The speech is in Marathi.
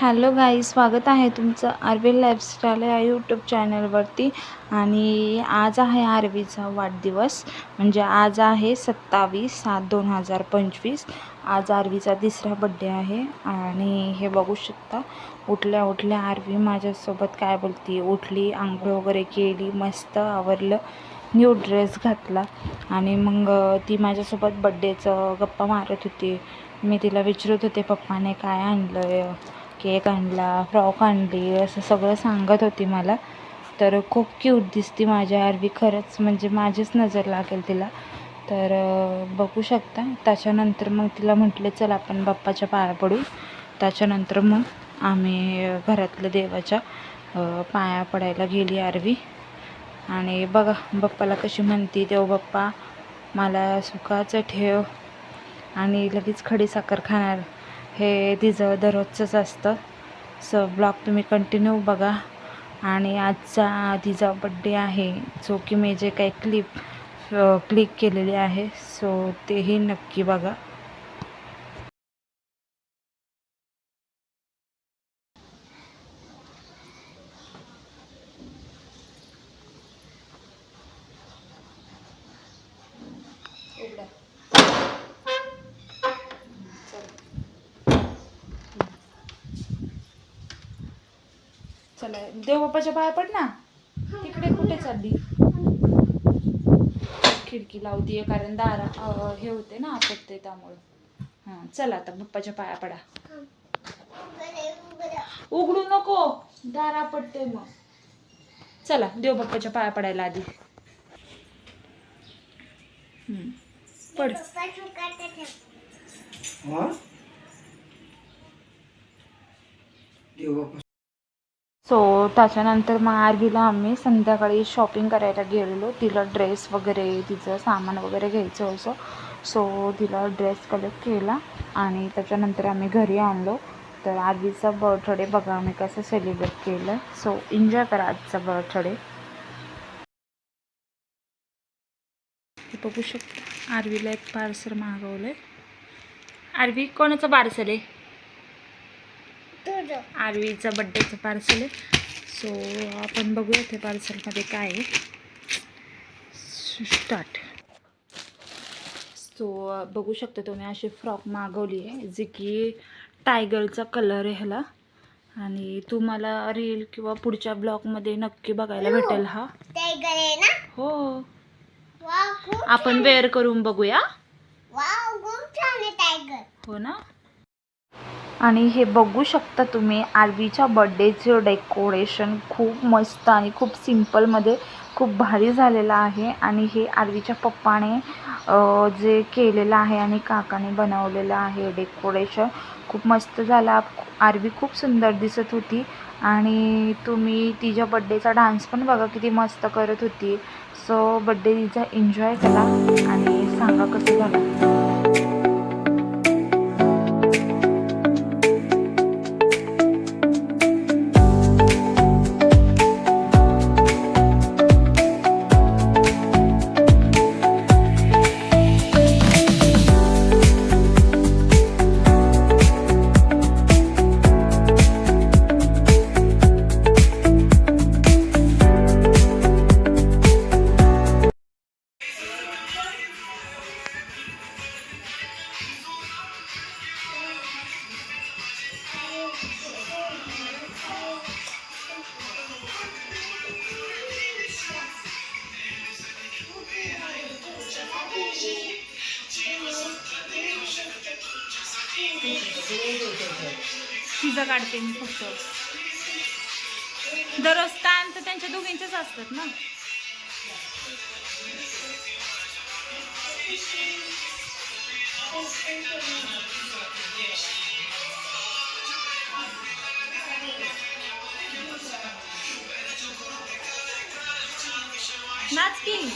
हॅलो गाई स्वागत आहे तुमचं आरवी लाईफस्टाईल या यूट्यूब चॅनलवरती. आणि आज आहे आरवीचा वाढदिवस. म्हणजे आज आहे सत्तावीस सात दोन हजार पंचवीस. आज आरवीचा तिसरा बड्डे आहे. आणि हे बघू शकता उठल्या उठल्या आरवी माझ्यासोबत काय बोलती? उठली आंघोळ वगैरे केली मस्त आवरलं न्यू ड्रेस घातला. आणि मग ती माझ्यासोबत बड्डेचं गप्पा मारत होती. मी तिला विचारत होते पप्पाने काय आणलं आहे केक आणला फ्रॉक आणली असं सगळं सांगत होती मला. तर खूप क्यूट दिसती माझ्या आरवी खरंच म्हणजे माझीच नजर लागेल तिला. तर बघू शकता. त्याच्यानंतर मग तिला म्हटले चल आपण बाप्पाच्या पाया पडू त्याच्यानंतर मग आम्ही घरातल्या देवाच्या पाया पडायला गेली आरवी. आणि बघा बाप्पाला कशी म्हणती देव बाप्पा मला सुखाचं ठेव आणि लगेच खडी साखर खाणार. हे तिचं दररोजचंच असतं. सो ब्लॉग तुम्ही कंटिन्यू बघा. आणि आजचा तिचा बड्डे आहे जो की मी जे काही क्लिप क्लिक केलेली आहे सो तेही नक्की बघा. चला देवबापाच्या पाया पड ना. तिकडे कुठे चालली? खिडकी लावतीये कारण दारा हे होते ना आपटते त्यामुळं. हां चला आता बाप्पाच्या पाया पडा. उघडू नको. दार आपटते मग. चला देव बाप्पाच्या पाया पडायला आधी. पड. देव सो त्याच्यानंतर मग आरवीला आम्ही संध्याकाळी शॉपिंग करायला गेलेलो. तिला ड्रेस वगैरे तिचं सामान वगैरे घ्यायचं होतं. सो तिला ड्रेस कलेक्ट केला आणि त्याच्यानंतर आम्ही घरी आणलो. तर आरवीचा बर्थडे बघा आम्ही कसं सेलिब्रेट केलं. सो एन्जॉय करा आजचा बर्थडे बघू शकता आरवीला एक पार्सल मागवलं आहे आरवी कोणाचं पार्सल आहे? आरवीचा बड्डेचं पार्सल आहे. सो आपण बघूया ते पार्सलमध्ये काय आहे. स्टार्ट सो बघू शकता तुम्ही अशी फ्रॉक मागवली आहे जी की टायगरचा कलर आहे ह्याला. आणि तुम्हाला रील किंवा पुढच्या ब्लॉगमध्ये नक्की बघायला भेटेल हा. टायगर आहे ना? हो. आपण वेअर करून बघूया. हो ना? आणि हे बघू शकता तुम्ही आरवीच्या बड्डेचं डेकोरेशन खूप मस्त आणि खूप सिम्पलमध्ये खूप भारी झालेलं आहे. आणि हे आरवीच्या पप्पाने जे केलेलं आहे आणि काकाने बनवलेलं आहे डेकोरेशन खूप मस्त झाला. आरवी खूप सुंदर दिसत होती. आणि तुम्ही तिच्या बड्डेचा डान्स पण बघा किती मस्त करत होती. सो बड्डे तिचा एन्जॉय करा आणि सांगा कसं झालं. पिझ्झा काढते मी फक्त. दररोज टाइम तर त्यांच्या दोघींचेच असतात ना. नाच की